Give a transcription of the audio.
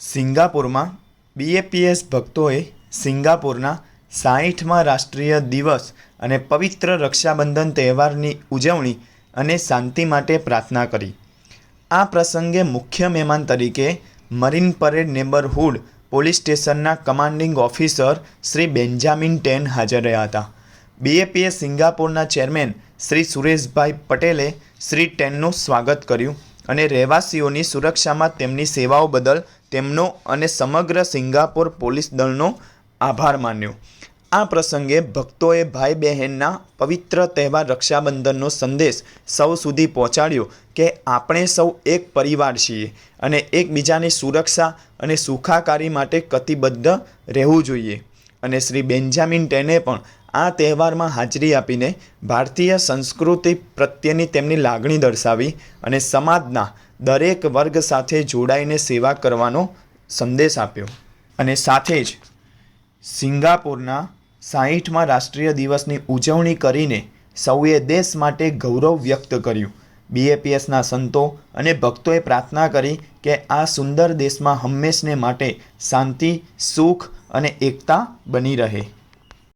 સિંગાપુરમાં BAPS ભક્તોએ સિંગાપુરના સાહીઠમાં રાષ્ટ્રીય દિવસ અને પવિત્ર રક્ષાબંધન તહેવારની ઉજવણી અને શાંતિ માટે પ્રાર્થના કરી. આ પ્રસંગે મુખ્ય મહેમાન તરીકે મરીન પરેડ નેબરહુડ પોલીસ સ્ટેશનના commanding officer Shri Benjamin Tan હાજર રહ્યા હતા. બીએપીએસ સિંગાપુરના ચેરમેન શ્રી સુરેશભાઈ પટેલે શ્રી ટેનનું સ્વાગત કર્યું અને રહેવાસીઓની સુરક્ષામાં તેમની સેવાઓ બદલ તેમનો અને સમગ્ર સિંગાપોર પોલીસ દળનો આભાર માન્યો. આ પ્રસંગે ભક્તોએ ભાઈ બહેનના પવિત્ર તહેવાર રક્ષાબંધનનો સંદેશ સૌ સુધી પહોંચાડ્યો કે આપણે સૌ એક પરિવાર છીએ અને એકબીજાની સુરક્ષા અને સુખાકારી માટે કતિબદ્ધ રહેવું જોઈએ. અને શ્રી બેન્જામિન ટેને પણ આ તહેવારમાં હાજરી આપીને ભારતીય સંસ્કૃતિ પ્રત્યેની તેમની લાગણી દર્શાવી અને સમાજના દરેક વર્ગ સાથે જોડાઈને સેવા કરવાનો સંદેશ આપ્યો. અને સાથે જ સિંગાપુરના સાહીઠમાં રાષ્ટ્રીય દિવસની ઉજવણી કરીને સૌએ દેશ માટે ગૌરવ વ્યક્ત કર્યું. બીએપીએસના સંતો અને ભક્તોએ પ્રાર્થના કરી કે આ સુંદર દેશમાં હંમેશને માટે શાંતિ, સુખ અને એકતા બની રહે.